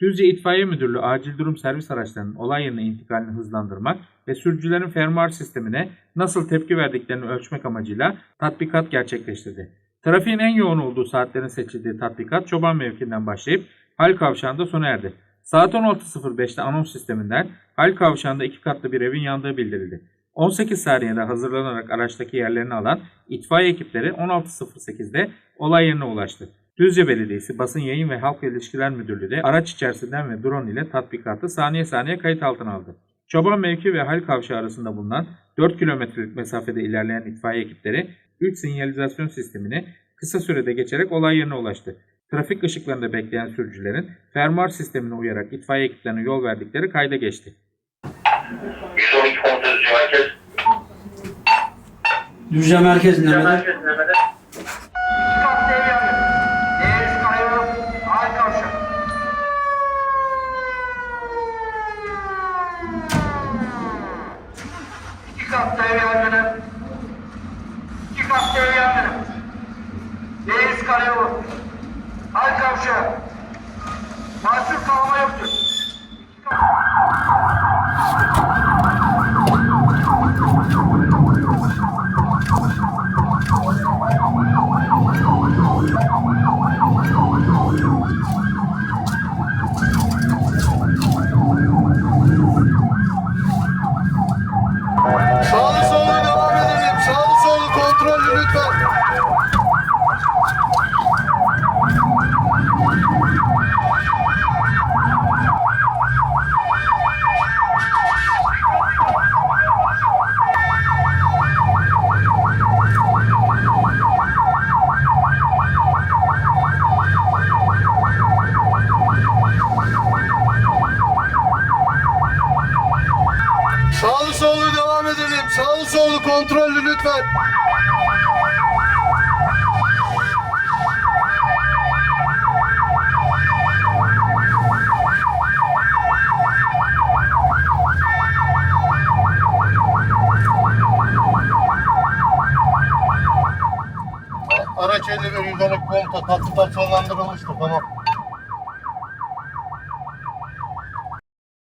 Düzce İtfaiye Müdürlüğü acil durum servis araçlarının olay yerine intikalini hızlandırmak ve sürücülerin fermuar sistemine nasıl tepki verdiklerini ölçmek amacıyla tatbikat gerçekleştirdi. Trafiğin en yoğun olduğu saatlerin seçildiği tatbikat Çoban mevkiinden başlayıp Hal Kavşağı'nda sona erdi. Saat 16.05'te anons sisteminden Hal Kavşağı'nda iki katlı bir evin yandığı bildirildi. 18 saniyede hazırlanarak araçtaki yerlerini alan itfaiye ekipleri 16.08'de olay yerine ulaştı. Düzce Belediyesi Basın Yayın ve Halk İlişkiler Müdürlüğü de araç içerisinden ve drone ile tatbikatı saniye saniye kayıt altına aldı. Çoban mevki ve Hal Kavşağı arasında bulunan 4 kilometrelik mesafede ilerleyen itfaiye ekipleri 3 sinyalizasyon sistemini kısa sürede geçerek olay yerine ulaştı. Trafik ışıklarında bekleyen sürücülerin fermuar sistemine uyarak itfaiye ekiplerine yol verdikleri kayda geçti. 112 komuta Düzce Merkez. Düzce Merkez Düzce Yangını. İki kat devre yangını. Değeriz karayolu Ay Kavşak. Mahsur kalma yoktur. İki kat- Sağlı sollu devam edelim. Sağlı sollu kontrollü lütfen. Sağlı sollu devam edelim. Sağlı sollu kontrollü lütfen. Araç 51 112 komuta tatlı sonlandırılmıştır. Tamam.